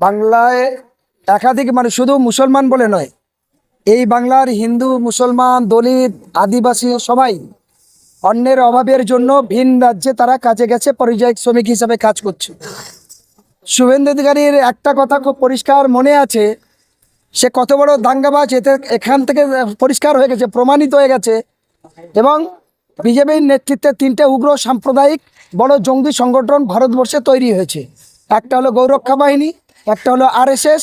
বাংলায় একাধিক মানে শুধু মুসলমান বলে নয়, এই বাংলার হিন্দু, মুসলমান, দলিত, আদিবাসী সবাই অন্যের অভাবের জন্য ভিন রাজ্যে তারা কাজে গেছে, পরিযায়ী শ্রমিক হিসাবে কাজ করছে। শুভেন্দু অধিকারীর একটা কথা খুব পরিষ্কার মনে আছে, সে কত বড় দাঙ্গাবাজ, এতে এখান থেকে পরিষ্কার হয়ে গেছে, প্রমাণিত হয়ে গেছে এবং বিজেপির নেতৃত্বে তিনটে উগ্র সাম্প্রদায়িক বড় জঙ্গি সংগঠন ভারতবর্ষে তৈরি হয়েছে। একটা হলো গৌরক্ষা বাহিনী একটা হলো আরএসএস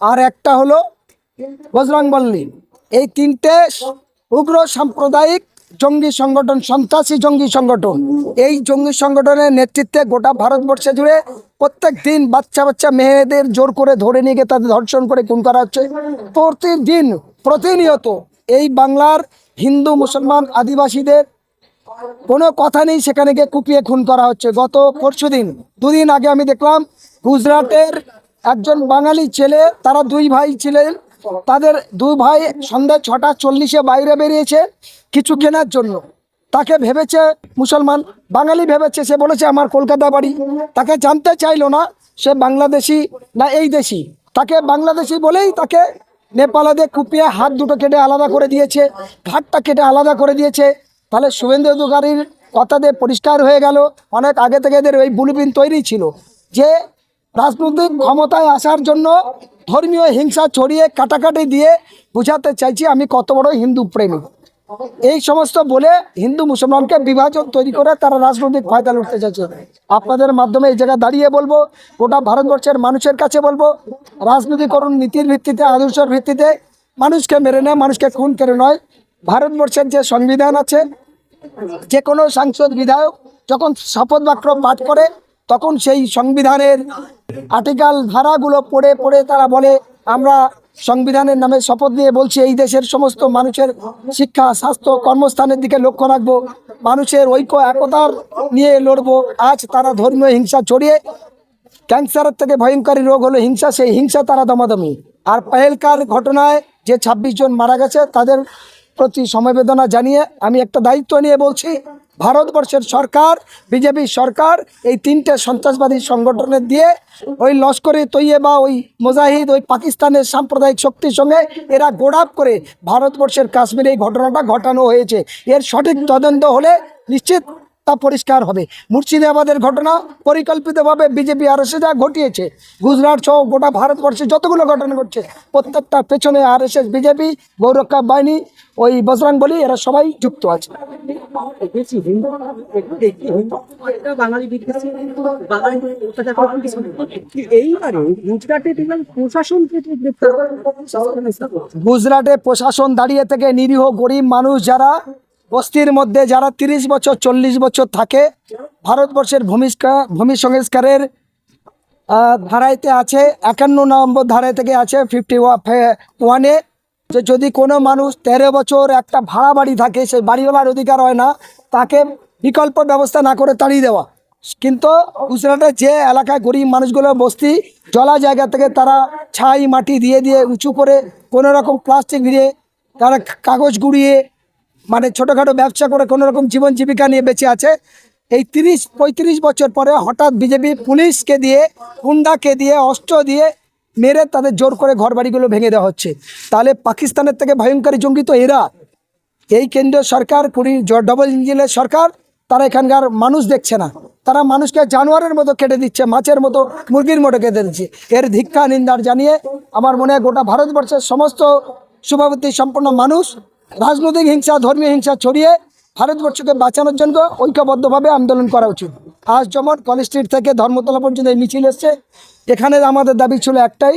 আর একটা হলো বজরংবল্লী এই তিনটে উগ্র সাম্প্রদায়িক জঙ্গি সংগঠন, সন্ত্রাসী জঙ্গি সংগঠন। এই জঙ্গি সংগঠনের নেতৃত্বে গোটা ভারতবর্ষে জুড়ে প্রত্যেক দিন বাচ্চা বাচ্চা মেয়েদের জোর করে ধরে নিয়ে গিয়ে তাদের ধর্ষণ করে খুন করা হচ্ছে। প্রতিদিন, প্রতিনিয়ত এই বাংলার হিন্দু, মুসলমান, আদিবাসীদের কোনো কথা নেই সেখানে গিয়ে কুপিয়ে খুন করা হচ্ছে। গত পরশু দিন দুদিন আগে আমি দেখলাম গুজরাটের একজন বাঙালি ছেলে, তারা দুই ভাই ছিলেন তাদের দুই ভাই সন্ধ্যা ছটা চল্লিশে বাইরে বেরিয়েছে কিছু কেনার জন্য। তাকে ভেবেছে মুসলমান, বাঙালি ভেবেছে, সে বলেছে আমার কলকাতা বাড়ি। তাকে জানতে চাইলো না সে বাংলাদেশি না এই দেশি। তাকে বাংলাদেশি বলেই তাকে নেপালাতে কুপিয়ে হাত দুটো কেটে আলাদা করে দিয়েছে, ঘাটটা কেটে আলাদা করে দিয়েছে। তাহলে শুভেন্দু অধিকারীর কথাতে পরিষ্কার হয়ে গেল। অনেক আগে থেকে এদের ওই বুলুপিন তৈরি ছিল যে রাজনৈতিক ক্ষমতায় আসার জন্য ধর্মীয় হিংসা ছড়িয়ে কাটাকাটি দিয়ে বোঝাতে চাইছি আমি কত বড় হিন্দু প্রেমী এই সমস্ত বলে হিন্দু মুসলমানকে বিভাজন তৈরি করে তারা রাজনৈতিক ফায়দা লুটতে চাইছে। আপনাদের মাধ্যমে এই জায়গায় দাঁড়িয়ে বলব, গোটা ভারতবর্ষের মানুষের কাছে বলব, রাজনীতিকরণ নীতির ভিত্তিতে, আদর্শের ভিত্তিতে মানুষকে মেরে নেয়, মানুষকে খুন করে নয়। ভারতবর্ষের যে সংবিধান আছে, যে কোনো সাংসদ বিধায়ক যখন শপথ বাক্য পাঠ করে তখন সেই সংবিধানের আর্টিকাল ধারাগুলো পড়ে পড়ে তারা বলে, আমরা সংবিধানের নামে শপথ নিয়ে বলছি, এই দেশের সমস্ত মানুষের শিক্ষা, স্বাস্থ্য, কর্মস্থানের দিকে লক্ষ্য রাখব। মানুষের ঐক্য, একতার নিয়ে লড়বো। আজ তারা ধর্মীয় হিংসা ছড়িয়ে, ক্যান্সারের থেকে ভয়ঙ্করী রোগ হলো হিংসা, সেই হিংসা তারা দমাদমি। আর পেহেলকার ঘটনায় যে ২৬ জন মারা গেছে, তাদের প্রতি সমবেদনা জানিয়ে আমি একটা দায়িত্ব নিয়ে বলছি ভারতবর্ষের সরকার, বিজেপি সরকার এই তিনটে সন্ত্রাসবাদী সংগঠনের দিয়ে ওই লস্করে তৈয়বা, ওই মুজাহিদ, ওই পাকিস্তানের সাম্প্রদায়িক শক্তির সঙ্গে এরা গোড়াপ করে ভারতবর্ষের কাশ্মীরে এই ঘটনাটা ঘটানো হয়েছে। এর সঠিক তদন্ত হলে নিশ্চিত তা পরিষ্কার হবে। মুর্শিদাবাদের ঘটনা পরিকল্পিতভাবে বিজেপি আর যা ঘটিয়েছে, গুজরাট সহ গোটা ভারতবর্ষে যতগুলো ঘটনা ঘটছে প্রত্যেকটা পেছনে আর বিজেপি গৌরক্ষা বাহিনী, ওই বজরং বলি, এরা সবাই যুক্ত আছে। গুজরাটে প্রশাসন দাঁড়িয়ে থেকে নিরীহ গরিব মানুষ যারা বস্তির মধ্যে, যারা তিরিশ বছর, চল্লিশ বছর থাকে, ভারতবর্ষের ভূমিষ্কা ভূমি সংস্কারের ধারাইতে আছে, একান্ন নম্বর ধারায় থেকে আছে ফিফটি ওয়ানে যে যদি কোনো মানুষ তেরো বছর একটা ভাড়া বাড়ি থাকে সেই বাড়িওয়ালার অধিকার হয় না, তাকে বিকল্প ব্যবস্থা না করে তাড়িয়ে দেওয়া। কিন্তু গুজরাটের যে এলাকায় গরিব মানুষগুলো বস্তি, জলা জায়গা থেকে তারা ছাই, মাটি দিয়ে দিয়ে উঁচু করে কোনো রকম প্লাস্টিক দিয়ে তারা কাগজ গুড়িয়ে মানে ছোটোখাটো ব্যবসা করে কোনো রকম জীবন জীবিকা নিয়ে বেঁচে আছে। এই তিরিশ, পঁয়ত্রিশ বছর পরে হঠাৎ বিজেপি পুলিশকে দিয়ে, গুন্ডাকে দিয়ে, অস্ত্র দিয়ে মেরে তাদের জোর করে ঘর বাড়িগুলো ভেঙে দেওয়া হচ্ছে। তাহলে পাকিস্তানের থেকে ভয়ঙ্করী জঙ্গি তো এরা। এই কেন্দ্রীয় সরকার কুড়ি ডবল ইঞ্জিনের সরকার, তারা এখানকার মানুষ দেখছে না। তারা মানুষকে জানোয়ারের মতো কেটে দিচ্ছে, মাছের মতো, মুরগির মতো কেটে দিচ্ছে। এর ধিক্ষা, নিন্দার জানিয়ে আমার মনে হয় গোটা ভারতবর্ষের সমস্ত শুভাবতী সম্পন্ন মানুষ রাজনৈতিক হিংসা, ধর্মীয় হিংসা ছড়িয়ে ভারতবর্ষকে বাঁচানোর জন্য ঐক্যবদ্ধভাবে আন্দোলন করা উচিত। আজ যেমন কলেজ স্ট্রিট থেকে ধর্মতলা পর্যন্ত এই মিছিল এসছে, এখানে আমাদের দাবি ছিল একটাই,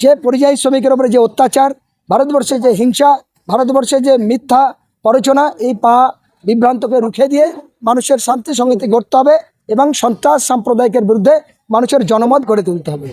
যে পরিযায়ী শ্রমিকের উপরে যে অত্যাচার, ভারতবর্ষে যে হিংসা, ভারতবর্ষে যে মিথ্যা প্ররোচনা, এই পা বিভ্রান্তকে রুখে দিয়ে মানুষের শান্তি সঙ্গীতি গড়তে হবে এবং সন্ত্রাস সাম্প্রদায়িকের বিরুদ্ধে মানুষের জনমত গড়ে তুলতে হবে।